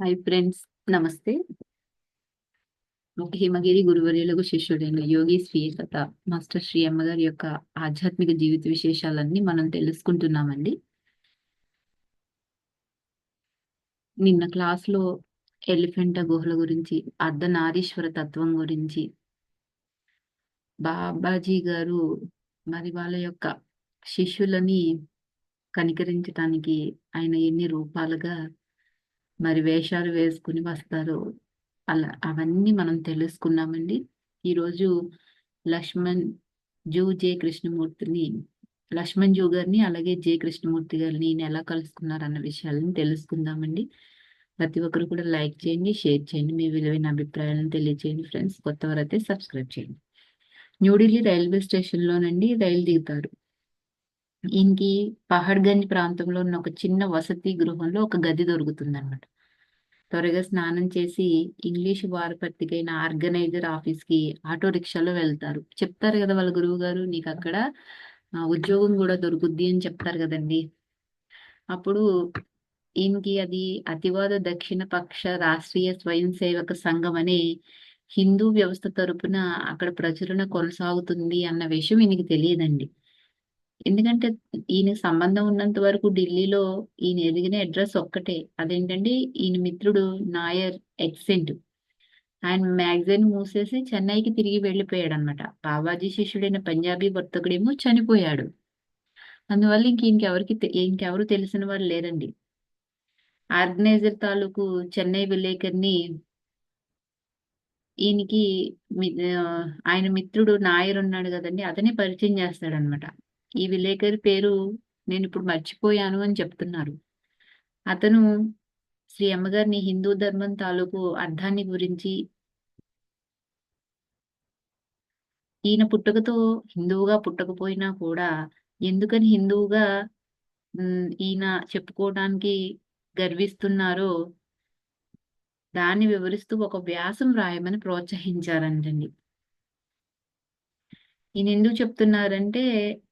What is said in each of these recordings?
Hi friends నమస్తే. హిమగిరి గురువర్యులకు శిష్యుడైన యోగి స్వీయ master Shri అమ్మగారి యొక్క ఆధ్యాత్మిక జీవిత విశేషాలన్నీ మనం తెలుసుకుంటున్నామండి. నిన్న క్లాస్లో ఎలిఫెంట గుహల గురించి అర్ధనారీశ్వర తత్వం గురించి బాబాజీ గారు మరి వాళ్ళ యొక్క శిష్యులని కనికరించటానికి ఆయన ఎన్ని రూపాలుగా మరి వేషాలు వేసుకుని వస్తారు. అలా అవన్నీ మనం తెలుసుకున్నామండి. ఈరోజు లక్ష్మణ్ జూ జే కృష్ణమూర్తిని లక్ష్మణ్ జూ గారిని అలాగే జే కృష్ణమూర్తి గారిని ఈయన ఎలా కలుసుకున్నారు అన్న విషయాలను తెలుసుకుందామండి. ప్రతి ఒక్కరు కూడా లైక్ చేయండి షేర్ చేయండి మీ విలువైన అభిప్రాయాలను తెలియచేయండి ఫ్రెండ్స్. కొత్తవారైతే సబ్స్క్రైబ్ చేయండి. న్యూఢిల్లీ రైల్వే స్టేషన్లోనండి రైలు దిగుతారు. ఈయనకి పహడ్గంజ్ ప్రాంతంలో ఉన్న ఒక చిన్న వసతి గృహంలో ఒక గది దొరుకుతుంది త్వరగా స్నానం చేసి ఇంగ్లీష్ వారపత్రికైన ఆర్గనైజర్ ఆఫీస్కి ఆటో రిక్షాలో వెళ్తారు. చెప్తారు కదా వాళ్ళ గురువు గారు నీకు అక్కడ ఉద్యోగం కూడా దొరుకుద్ది అని చెప్తారు కదండి. అప్పుడు ఈయనకి అది అతివాద దక్షిణ పక్ష రాష్ట్రీయ స్వయం సేవక సంఘం అనే హిందూ వ్యవస్థ తరపున అక్కడ ప్రచురణ కొనసాగుతుంది అన్న విషయం ఈయనకి తెలియదండి. ఎందుకంటే ఈయన సంబంధం ఉన్నంత వరకు ఢిల్లీలో ఈయన ఎదిగిన అడ్రస్ ఒక్కటే. అదేంటంటే ఈయన మిత్రుడు నాయర్ ఎక్సెంట్. ఆయన మ్యాగజైన్ మూసేసి చెన్నైకి తిరిగి వెళ్ళిపోయాడు అనమాట బాబాజీ శిష్యుడైన పంజాబీ వర్తకుడేమో చనిపోయాడు. అందువల్ల ఇంక ఇంకెవరికి ఇంకెవరు తెలిసిన వాళ్ళు లేరండి. ఆర్గనైజర్ తాలూకు చెన్నై విలేకరిని ఈయనకి మి- ఆయన మిత్రుడు నాయర్ ఉన్నాడు కదండి అతనే పరిచయం చేస్తాడనమాట ఈ విలేకరి పేరు నేను ఇప్పుడు మర్చిపోయాను అని చెప్తున్నారు. అతను శ్రీ అమ్మగారిని హిందూ ధర్మం తాలూకు అర్థాన్ని గురించి ఈయన పుట్టుకతో హిందువుగా పుట్టకపోయినా కూడా ఎందుకని హిందువుగా ఈయన చెప్పుకోవడానికి గర్విస్తున్నారో దాన్ని వివరిస్తూ ఒక వ్యాసం రాయమని ప్రోత్సహించారంటండి. నేను ఎందుకు చెప్తున్నారంటే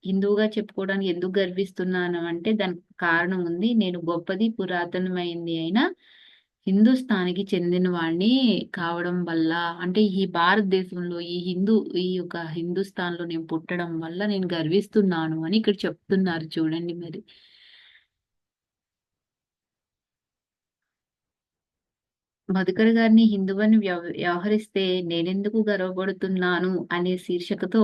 హిందువుగా చెప్పుకోవడానికి ఎందుకు గర్విస్తున్నాను? అంటే దానికి కారణం ఉంది. నేను గొప్పది పురాతనమైంది అయినా హిందుస్థానికి చెందిన వాడిని కావడం వల్ల అంటే ఈ భారతదేశంలో ఈ హిందూ ఈ యొక్క హిందుస్థాన్లో నేను పుట్టడం వల్ల నేను గర్విస్తున్నాను అని ఇక్కడ చెప్తున్నారు చూడండి మరి. మధుకర్ గారిని హిందువుని వ్యవ- వ్యవహరిస్తే నేనెందుకు గర్వపడుతున్నాను అనే శీర్షికతో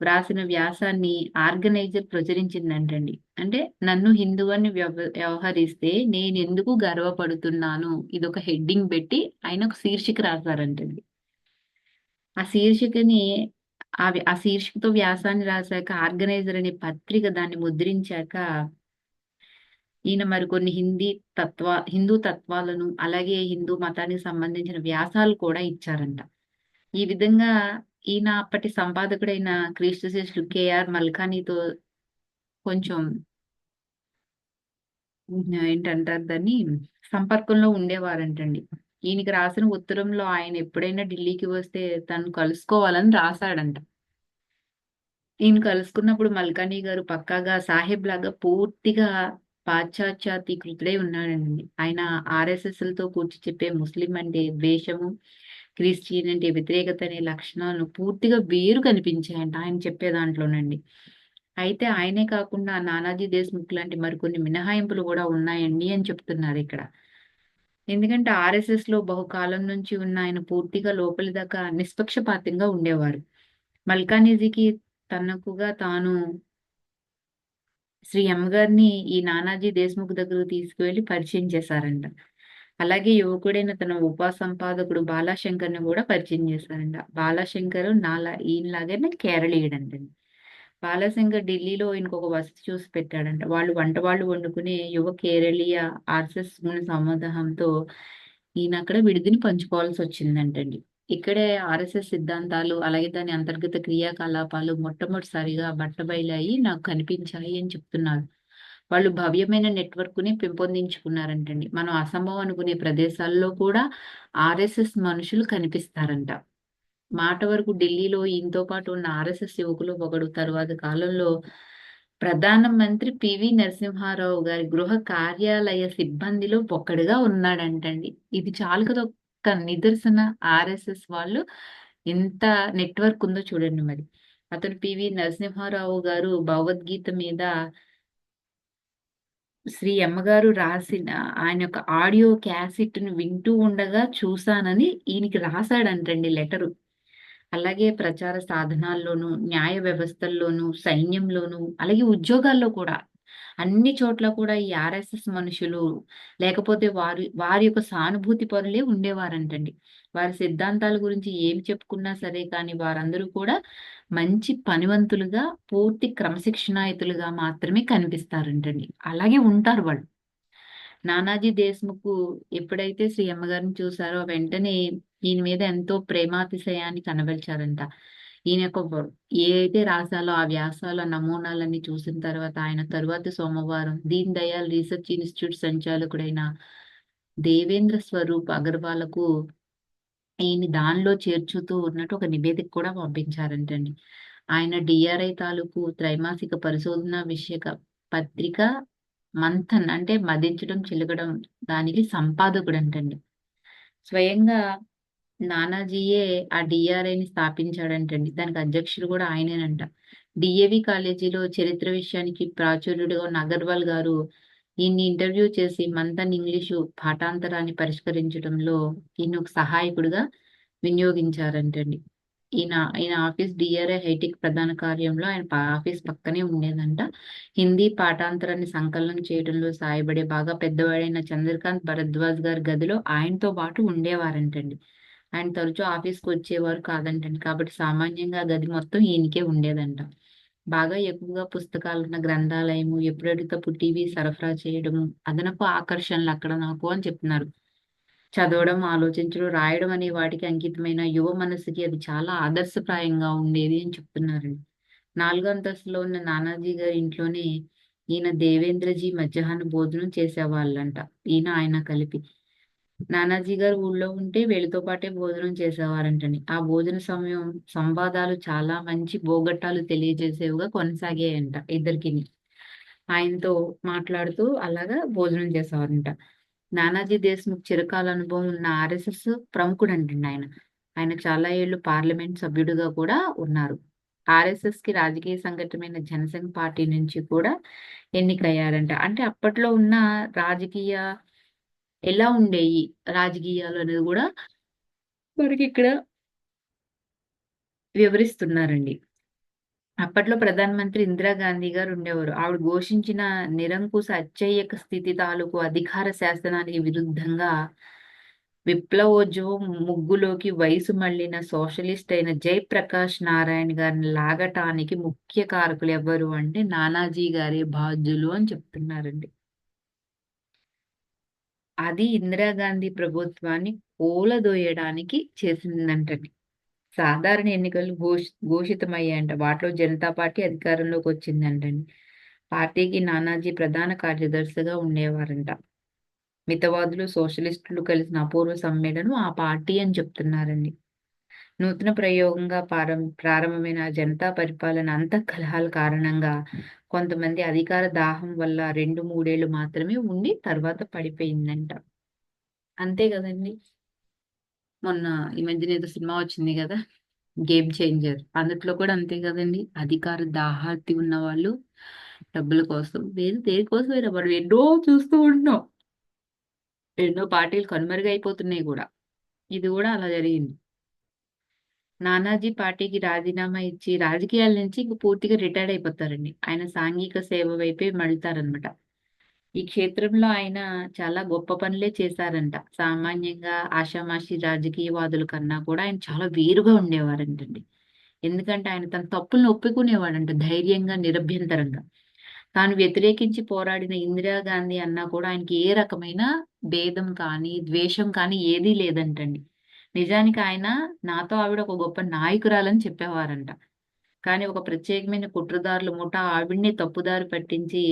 వ్రాసిన వ్యాసాన్ని ఆర్గనైజర్ ప్రచురించిందంటండి. అంటే నన్ను హిందువని వ్యవ వ్యవహరిస్తే నేనెందుకు గర్వపడుతున్నాను? ఇది ఒక హెడ్డింగ్ పెట్టి ఆయన ఒక శీర్షిక రాశారంటండి. ఆ శీర్షికని ఆ ఆ శీర్షికతో వ్యాసాన్ని రాశాక ఆర్గనైజర్ అనే పత్రిక దాన్ని ముద్రించాక ఈయన మరికొన్ని హిందీ తత్వ హిందూ తత్వాలను అలాగే హిందూ మతానికి సంబంధించిన వ్యాసాలు కూడా ఇచ్చారంట. ఈ విధంగా ఈయన అప్పటి సంపాదకుడైన క్రీస్తు శిష్యులు కేఆర్ మల్కానీతో కొంచెం ఏంటంటారు దాన్ని? సంపర్కంలో ఉండేవారంటండి. ఈయనకి రాసిన ఉత్తరంలో ఆయన ఎప్పుడైనా ఢిల్లీకి వస్తే తను కలుసుకోవాలని రాశాడంట. ఈయన కలుసుకున్నప్పుడు మల్కానీ గారు పక్కాగా సాహెబ్ లాగా పూర్తిగా పాశ్చాత్యాతీకృతుడై ఉన్నాడండి. ఆయన ఆర్ఎస్ఎస్లతో కూర్చి చెప్పే ముస్లిం అంటే ద్వేషము క్రిస్టియన్ అంటే వ్యతిరేకత అనే లక్షణాలు పూర్తిగా వేరు కనిపించాయంట ఆయన చెప్పే దాంట్లోనండి. అయితే ఆయనే కాకుండా నానాజీ దేశ్ముఖ్ లాంటి మరికొన్ని మినహాయింపులు కూడా ఉన్నాయండి అని చెప్తున్నారు ఇక్కడ. ఎందుకంటే ఆర్ఎస్ఎస్లో బహుకాలం నుంచి ఉన్న ఆయన పూర్తిగా లోపలి దాకా నిష్పక్షపాతంగా ఉండేవారు. మల్కానీజీకి తనకుగా తాను శ్రీ అమ్మగారిని ఈ నానాజీ దేశ్ముఖ్ దగ్గరకు తీసుకువెళ్ళి పరిచయం చేశారంట. అలాగే యువకుడైన తన ఉప సంపాదకుడు బాలాశంకర్ని కూడా పరిచయం చేశారంట. బాలాశంకర్ నాలా ఈయనలాగానే కేరళీయుడంటండి బాలాశంకర్ ఢిల్లీలో ఇంకొక వసతి చూసి పెట్టాడంట. వాళ్ళు వంట వాళ్ళు వండుకునే యువ కేరళీయ ఆర్సెస్ సమాధానంతో ఈయన అక్కడ విడిదిని పంచుకోవాల్సి వచ్చిందంటండి ఇక్కడే ఆర్ఎస్ఎస్ సిద్ధాంతాలు అలాగే దాని అంతర్గత క్రియాకలాపాలు మొట్టమొదటిసారిగా బట్టబయలయ్యి నాకు కనిపించాయి అని చెప్తున్నారు. వాళ్ళు భవ్యమైన నెట్వర్క్ని పెంపొందించుకున్నారంటండి. మనం అసంభవం అనుకునే ప్రదేశాల్లో కూడా ఆర్ఎస్ఎస్ మనుషులు కనిపిస్తారంట. మాట వరకు ఢిల్లీలో ఈయనతో పాటు ఉన్న ఆర్ఎస్ఎస్ యువకులు ఒకడు తరువాత కాలంలో ప్రధానమంత్రి పివి నరసింహారావు గారి గృహ కార్యాలయ సిబ్బందిలో ఒక్కడిగా ఉన్నాడంటండి. ఇది చాలు నిదర్శన. ఆర్ఎస్ఎస్ వాళ్ళు ఎంత నెట్వర్క్ ఉందో చూడండి మరి. అతను పివి నరసింహారావు గారు భగవద్గీత మీద శ్రీ అమ్మగారు రాసిన ఆయన యొక్క ఆడియో క్యాసెట్ను వింటూ ఉండగా చూశానని ఈయనకి రాశాడంటండి లెటరు. అలాగే ప్రచార సాధనాల్లోనూ న్యాయ వ్యవస్థల్లోనూ సైన్యంలోనూ అలాగే ఉద్యోగాల్లో కూడా అన్ని చోట్ల కూడా ఈ ఆర్ఎస్ఎస్ మనుషులు లేకపోతే వారి వారి యొక్క సానుభూతి పరులే ఉండేవారంటండి. వారి సిద్ధాంతాల గురించి ఏం చెప్పుకున్నా సరే కానీ వారందరూ కూడా మంచి పనివంతులుగా పూర్తి క్రమశిక్షణాయుతులుగా మాత్రమే కనిపిస్తారంటండి. అలాగే ఉంటారు వాళ్ళు. నానాజీ దేశ్ముఖ్ ఎప్పుడైతే శ్రీ అమ్మగారిని చూసారో వెంటనే ఈయన మీద ఎంతో ప్రేమాతిశయాన్ని కనబరిచారంట. ఈయన యొక్క ఏదైతే ఏ రాశాలో ఆ వ్యాసాల నమూనాలన్నీ చూసిన తర్వాత ఆయన తరువాతి సోమవారం దీన్ దయాల్ రీసెర్చ్ ఇన్స్టిట్యూట్ సంచాలకుడైన దేవేంద్ర స్వరూప్ అగర్వాలకు ఈయన దానిలో చేర్చుతూ ఉన్నట్టు ఒక నివేదిక కూడా పంపించారంటండి. ఆయన డిఆర్ఐ తాలూకు త్రైమాసిక పరిశోధన విషయక పత్రిక మంథన్ అంటే మదించడం చిలకడం దానికి సంపాదకుడు అంటండి స్వయంగా నానాజీయే ఆ డిఆర్ఐని స్థాపించాడంటండి. దానికి అధ్యక్షుడు కూడా ఆయనేనంట. డిఏవి కాలేజీలో చరిత్ర విషయానికి ప్రాచుర్యుడుగా ఉన్న అగర్వాల్ గారు ఈయన్ని ఇంటర్వ్యూ చేసి మంతన్ ఇంగ్లీషు పాఠాంతరాన్ని పరిష్కరించడంలో ఈయన ఒక సహాయకుడిగా వినియోగించారంటండి. ఈయన ఈయన ఆఫీస్ డిఆర్ఐ హైటెక్ ప్రధాన కార్యంలో ఆయన ఆఫీస్ పక్కనే ఉండేదంట. హిందీ పాఠాంతరాన్ని సంకలనం చేయడంలో సాయపడే బాగా పెద్దవాడైన చంద్రకాంత్ భరద్వాజ్ గారి గదిలో ఆయనతో పాటు ఉండేవారంటండి. ఆయన తరచూ ఆఫీస్కి వచ్చేవారు కాదంటండి. కాబట్టి సామాన్యంగా గది మొత్తం ఈయనకే ఉండేదంట. బాగా ఎక్కువగా పుస్తకాలు ఉన్న గ్రంథాలయము ఎప్పుడడితప్పుడు టీవీ సరఫరా చేయడము అదనపు ఆకర్షణలు అక్కడ నాకు అని చెప్తున్నారు. చదవడం ఆలోచించడం రాయడం అనే వాటికి అంకితమైన యువ మనసుకి అది చాలా ఆదర్శప్రాయంగా ఉండేది అని చెప్తున్నారండి. నాలుగో అంతస్తులో ఉన్న నానాజీ గారి ఇంట్లోనే ఈయన దేవేంద్రజీ మధ్యాహ్న భోజనం చేసేవాళ్ళంట. ఈయన ఆయన కలిపి. నానాజీ గారు ఊళ్ళో ఉంటే వీళ్ళతో పాటే భోజనం చేసేవారంటని ఆ భోజన సమయం సంవాదాలు చాలా మంచి బోగట్టాలు తెలియజేసేవిగా కొనసాగాయంట ఇద్దరికిని. ఆయనతో మాట్లాడుతూ అలాగా భోజనం చేసేవారంట. నానాజీ దేశ్ముఖ్ చిరకాల అనుభవం ఉన్న ఆర్ఎస్ఎస్ ప్రముఖుడు అంటండి ఆయన. ఆయన చాలా ఏళ్ళు పార్లమెంట్ సభ్యుడిగా కూడా ఉన్నారు. ఆర్ఎస్ఎస్కి రాజకీయ సంఘటమైన జనసంఘ్ పార్టీ నుంచి కూడా ఎన్నికయ్యారంట. అంటే అప్పట్లో ఉన్న రాజకీయ ఎలా ఉండేవి రాజకీయాలు అనేది కూడా మనకి ఇక్కడ వివరిస్తున్నారండి. అప్పట్లో ప్రధానమంత్రి ఇందిరాగాంధీ గారు ఉండేవారు. ఆవిడ ఘోషించిన నిరంకుశ అత్యయక స్థితి తాలూకు అధికార శాసనానికి విరుద్ధంగా విప్లవోద్యమం ముగ్గులోకి వయసు మళ్ళిన సోషలిస్ట్ అయిన జయప్రకాష్ నారాయణ గారిని లాగటానికి ముఖ్య కారకులు ఎవరు అంటే నానాజీ గారి బాధ్యులు అని చెప్తున్నారండి. అది ఇందిరాగాంధీ ప్రభుత్వాన్ని కూలదోయడానికి చేసిందంటండి. సాధారణ ఎన్నికలు ఘోష ఘోషితమయ్యాయంట. వాటిలో జనతా పార్టీ అధికారంలోకి వచ్చిందంటండి. పార్టీకి నానాజీ ప్రధాన కార్యదర్శిగా ఉండేవారంట. మితవాదులు సోషలిస్టులు కలిసిన అపూర్వ సమ్మేళనం ఆ పార్టీ అని చెప్తున్నారండి. నూతన ప్రయోగంగా ప్రారం ప్రారంభమైన జనతా పరిపాలన అంత కలహాల కారణంగా కొంతమంది అధికార దాహం వల్ల రెండు మూడేళ్ళు మాత్రమే ఉండి తర్వాత పడిపోయిందంట. అంతే కదండి. మొన్న ఈ మధ్యన ఏదో సినిమా వచ్చింది కదా గేమ్ చేంజర్. అందుట్లో కూడా అంతే కదండి. అధికార దాహార్తి ఉన్న వాళ్ళు డబ్బుల కోసం వేరు దేనికోసం వేరే మనం ఎన్నో చూస్తూ ఉంటున్నాం. ఎన్నో పార్టీలు కనుమరుగైపోతున్నాయి కూడా. ఇది కూడా అలా జరిగింది. నానాజీ పార్టీకి రాజీనామా ఇచ్చి రాజకీయాల నుంచి ఇంక పూర్తిగా రిటైర్డ్ అయిపోతారండి. ఆయన సాంఘిక సేవ వైపే మళ్తారనమాట ఈ క్షేత్రంలో ఆయన చాలా గొప్ప పనులే చేశారంట. సామాన్యంగా ఆషామాషి రాజకీయవాదుల కన్నా కూడా ఆయన చాలా వేరుగా ఉండేవారంటండి. ఎందుకంటే ఆయన తన తప్పులను ఒప్పుకునేవాడంట ధైర్యంగా నిరభ్యంతరంగా. తాను వ్యతిరేకించి పోరాడిన ఇందిరాగాంధీ అన్నా కూడా ఆయనకి ఏ రకమైన భేదం కానీ ద్వేషం కానీ ఏదీ లేదంటండి. నిజానికి ఆయన నాతో ఆవిడ ఒక గొప్ప నాయకురాలని చెప్పేవారంట. కానీ ఒక ప్రత్యేకమైన కుట్రదారుల ముఠ ఆవిడ్ని తప్పుదారి పట్టించి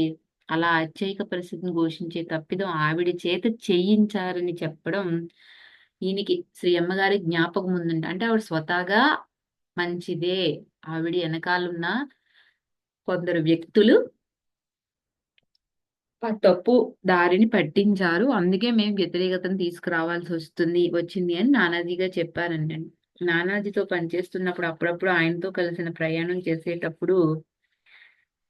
అలా అత్యయిక పరిస్థితిని ఘోషించే తప్పిదం ఆవిడ చేత చేయించారని చెప్పడం ఈయనకి శ్రీ అమ్మగారి జ్ఞాపకం ఉందంట. అంటే ఆవిడ స్వతహాగా మంచిదే. ఆవిడ వెనకాలన్న కొందరు వ్యక్తులు తప్పు దారిని పట్టించారు. అందుకే మేము వ్యతిరేకతను తీసుకురావాల్సి వస్తుంది వచ్చింది అని నానాజీ చెప్పారండి. నానాజీతో పనిచేస్తున్నప్పుడు అప్పుడప్పుడు ఆయనతో కలిసిన ప్రయాణం చేసేటప్పుడు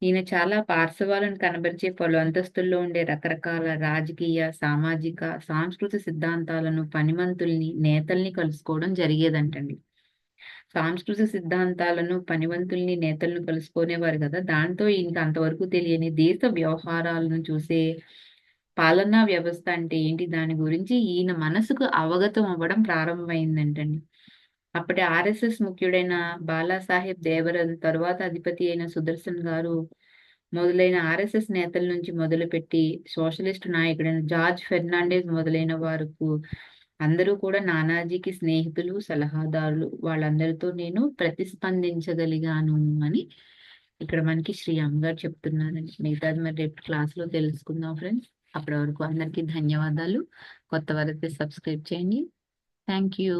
ఈయన చాలా పార్శ్వాలను కనబరిచే పలు అంతస్తుల్లో ఉండే రకరకాల రాజకీయ సామాజిక సాంస్కృతిక సిద్ధాంతాలను పనిమంతుల్ని నేతల్ని కలుసుకోవడం జరిగేదంటండి. సాంస్కృతిక సిద్ధాంతాలను పనివంతుల్ని నేతలను కలుసుకునేవారు కదా. దాంతో ఇంకా అంతవరకు తెలియని దేశ వ్యవహారాలను చూసే పాలనా వ్యవస్థ అంటే ఏంటి? దాని గురించి ఈయన మనసుకు అవగతం అవ్వడం ప్రారంభమైందంటండి. అప్పటి ఆర్ఎస్ఎస్ ముఖ్యుడైన బాలాసాహెబ్ దేవరన్ తరువాత అధిపతి అయిన సుదర్శన్ గారు మొదలైన ఆర్ఎస్ఎస్ నేతల నుంచి మొదలుపెట్టి సోషలిస్ట్ నాయకుడైన జార్జ్ ఫెర్నాండెస్ మొదలైన వారికి అందరూ కూడా నానాజీకి స్నేహితులు సలహాదారులు వాళ్ళందరితో నేను ప్రతిస్పందించగలిగాను అని ఇక్కడ మనకి శ్రీ అమ్మగారు చెప్తున్నారండి. మిగతాది మరి రేపు క్లాస్లో తెలుసుకుందాం ఫ్రెండ్స్. అప్పటి వరకు అందరికీ ధన్యవాదాలు. కొత్త వారైతే సబ్స్క్రైబ్ చేయండి. Thank you.